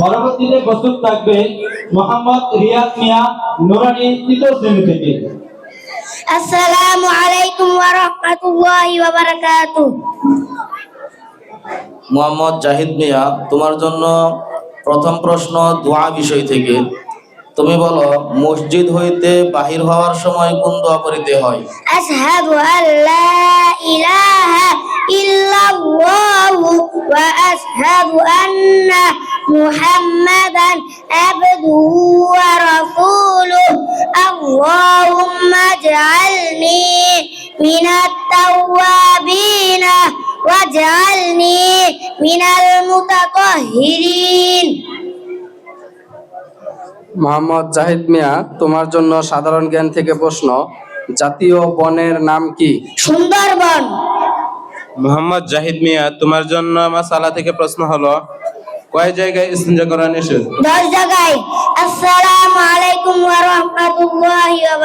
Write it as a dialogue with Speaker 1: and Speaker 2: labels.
Speaker 1: পরবর্তীতে প্রস্তুত থাকবে মোহাম্মদ রিয়াদ মিয়া নুরানি তৃতীয় শ্রেণি থেকে।
Speaker 2: আসসালামু আলাইকুম ওয়া রাহমাতুল্লাহি ওয়া বারাকাতুহু
Speaker 3: মোহাম্মদ জাহিদ মিয়া তোমার জন্য প্রথম প্রশ্ন দোয়া বিষয় থেকে। তুমি বলো মসজিদ হইতে বাহির হওয়ার সময় কোন দোয়া করিতে হয়?
Speaker 2: আশহাদু আল্লা ইলাহা ওয়া আশহাদু আন্না মুহাম্মাদান আবদুহু ওয়া রাসূলুহু আল্লাহুম্মা اجعلني من التوابين واجعلني من المتطهرين
Speaker 4: মোহাম্মদ জাহিদ মিয়া তোমার জন্য সাধারণ জ্ঞান থেকে প্রশ্ন জাতীয় বনের নাম কি
Speaker 2: সুন্দরবন
Speaker 5: মোহাম্মদ জাহিদ মিয়া, তোমার জন্য আমার সালা থেকে প্রশ্ন হলো, কয় জায়গায় ইস্তিনজা করা নিষেধ?
Speaker 2: দশ জায়গায়। আসসালামু আলাইকুম ওয়া রাহমাতুল্লাহি ওয়া